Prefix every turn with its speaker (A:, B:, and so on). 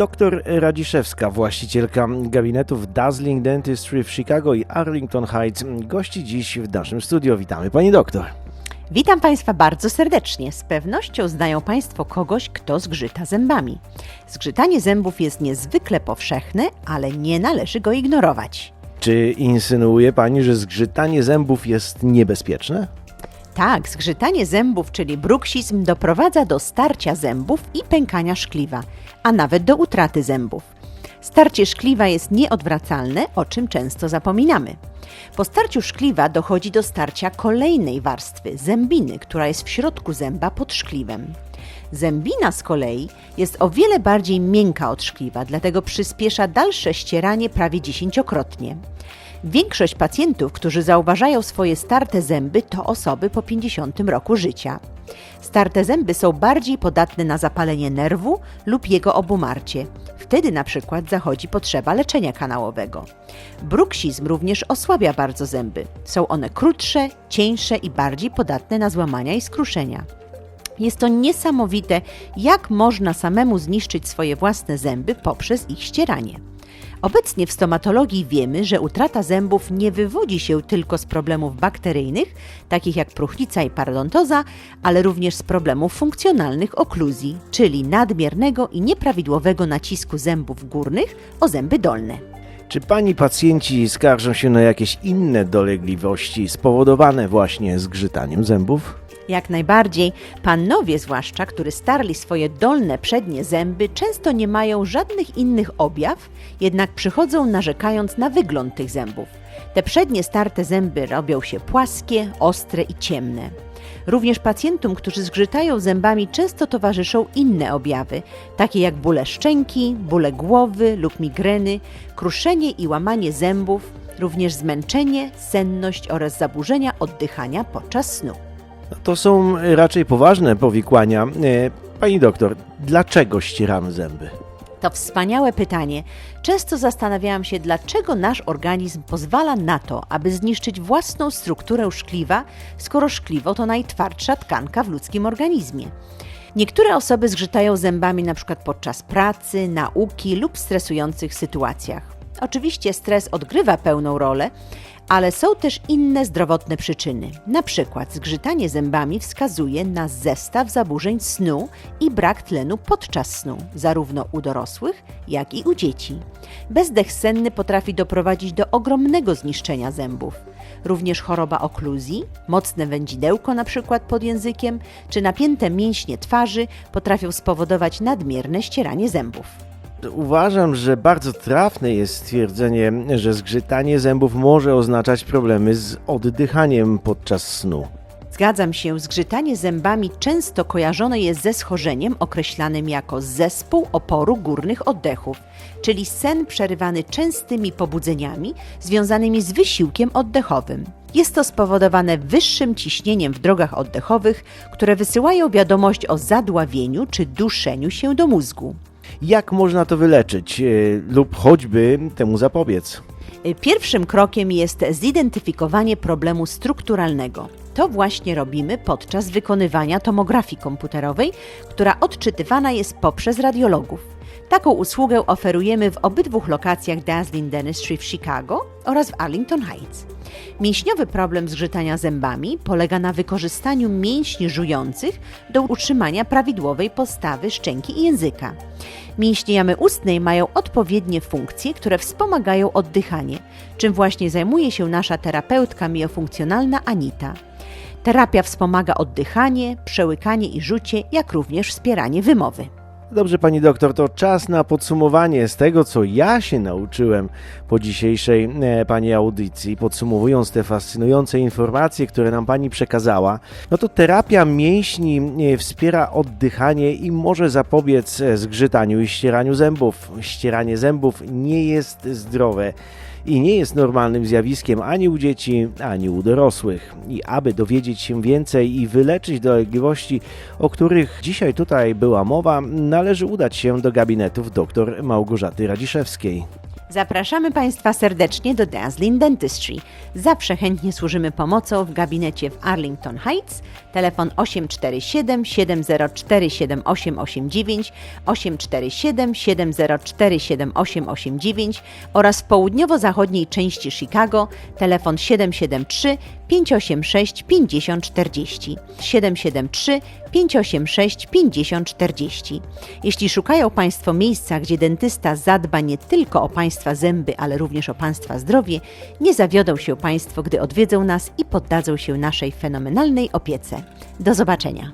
A: Doktor Radziszewska, właścicielka gabinetów Dazzling Dentistry w Chicago i Arlington Heights, gości dziś w naszym studio. Witamy pani doktor.
B: Witam Państwa bardzo serdecznie. Z pewnością znają Państwo kogoś, kto zgrzyta zębami. Zgrzytanie zębów jest niezwykle powszechne, ale nie należy go ignorować.
A: Czy insynuuje pani, że zgrzytanie zębów jest niebezpieczne?
B: Tak, zgrzytanie zębów, czyli bruksizm, doprowadza do starcia zębów i pękania szkliwa, a nawet do utraty zębów. Starcie szkliwa jest nieodwracalne, o czym często zapominamy. Po starciu szkliwa dochodzi do starcia kolejnej warstwy, zębiny, która jest w środku zęba pod szkliwem. Zębina z kolei jest o wiele bardziej miękka od szkliwa, dlatego przyspiesza dalsze ścieranie prawie dziesięciokrotnie. Większość pacjentów, którzy zauważają swoje starte zęby, to osoby po 50 roku życia. Starte zęby są bardziej podatne na zapalenie nerwu lub jego obumarcie. Wtedy na przykład zachodzi potrzeba leczenia kanałowego. Bruksizm również osłabia bardzo zęby. Są one krótsze, cieńsze i bardziej podatne na złamania i skruszenia. Jest to niesamowite, jak można samemu zniszczyć swoje własne zęby poprzez ich ścieranie. Obecnie w stomatologii wiemy, że utrata zębów nie wywodzi się tylko z problemów bakteryjnych, takich jak próchnica i parodontoza, ale również z problemów funkcjonalnych okluzji, czyli nadmiernego i nieprawidłowego nacisku zębów górnych o zęby dolne.
A: Czy pani pacjenci skarżą się na jakieś inne dolegliwości spowodowane właśnie zgrzytaniem zębów?
B: Jak najbardziej, panowie zwłaszcza, którzy starli swoje dolne przednie zęby, często nie mają żadnych innych objaw, jednak przychodzą narzekając na wygląd tych zębów. Te przednie starte zęby robią się płaskie, ostre i ciemne. Również pacjentom, którzy zgrzytają zębami, często towarzyszą inne objawy, takie jak bóle szczęki, bóle głowy lub migreny, kruszenie i łamanie zębów, również zmęczenie, senność oraz zaburzenia oddychania podczas snu.
A: To są raczej poważne powikłania. E, Pani doktor, dlaczego ścieramy zęby?
B: To wspaniałe pytanie. Często zastanawiałam się, dlaczego nasz organizm pozwala na to, aby zniszczyć własną strukturę szkliwa, skoro szkliwo to najtwardsza tkanka w ludzkim organizmie. Niektóre osoby zgrzytają zębami np. podczas pracy, nauki lub stresujących sytuacjach. Oczywiście stres odgrywa pełną rolę, ale są też inne zdrowotne przyczyny. Na przykład zgrzytanie zębami wskazuje na zestaw zaburzeń snu i brak tlenu podczas snu, zarówno u dorosłych, jak i u dzieci. Bezdech senny potrafi doprowadzić do ogromnego zniszczenia zębów. Również choroba okluzji, mocne wędzidełko na przykład pod językiem, czy napięte mięśnie twarzy potrafią spowodować nadmierne ścieranie zębów.
A: Uważam, że bardzo trafne jest stwierdzenie, że zgrzytanie zębów może oznaczać problemy z oddychaniem podczas snu.
B: Zgadzam się, zgrzytanie zębami często kojarzone jest ze schorzeniem określanym jako zespół oporu górnych oddechów, czyli sen przerywany częstymi pobudzeniami związanymi z wysiłkiem oddechowym. Jest to spowodowane wyższym ciśnieniem w drogach oddechowych, które wysyłają wiadomość o zadławieniu czy duszeniu się do mózgu.
A: Jak można to wyleczyć e, lub choćby temu zapobiec?
B: Pierwszym krokiem jest zidentyfikowanie problemu strukturalnego. To właśnie robimy podczas wykonywania tomografii komputerowej, która odczytywana jest poprzez radiologów. Taką usługę oferujemy w obydwu lokacjach Dazzling Dentistry w Chicago oraz w Arlington Heights. Mięśniowy problem zgrzytania zębami polega na wykorzystaniu mięśni żujących do utrzymania prawidłowej postawy szczęki i języka. Mięśnie jamy ustnej mają odpowiednie funkcje, które wspomagają oddychanie, czym właśnie zajmuje się nasza terapeutka miofunkcjonalna Anita. Terapia wspomaga oddychanie, przełykanie i rzucie, jak również wspieranie wymowy.
A: Dobrze, pani doktor, to czas na podsumowanie z tego, co ja się nauczyłem po dzisiejszej e, pani audycji. Podsumowując te fascynujące informacje, które nam pani przekazała, no to terapia mięśni e, wspiera oddychanie i może zapobiec e, zgrzytaniu i ścieraniu zębów. Ścieranie zębów nie jest zdrowe i nie jest normalnym zjawiskiem ani u dzieci, ani u dorosłych. I aby dowiedzieć się więcej i wyleczyć dolegliwości, o których dzisiaj tutaj była mowa, należy udać się do gabinetów dr Małgorzaty Radziszewskiej.
B: Zapraszamy Państwa serdecznie do Dazzling Dentistry. Zawsze chętnie służymy pomocą w gabinecie w Arlington Heights. Telefon 847 704 7889, 847 704 7889 oraz w południowo-zachodniej części Chicago telefon 773 586 5040 773 586 5040. Jeśli szukają Państwo miejsca, gdzie dentysta zadba nie tylko o Państwa zęby, ale również o Państwa zdrowie, nie zawiodą się Państwo, gdy odwiedzą nas i poddadzą się naszej fenomenalnej opiece. Do zobaczenia.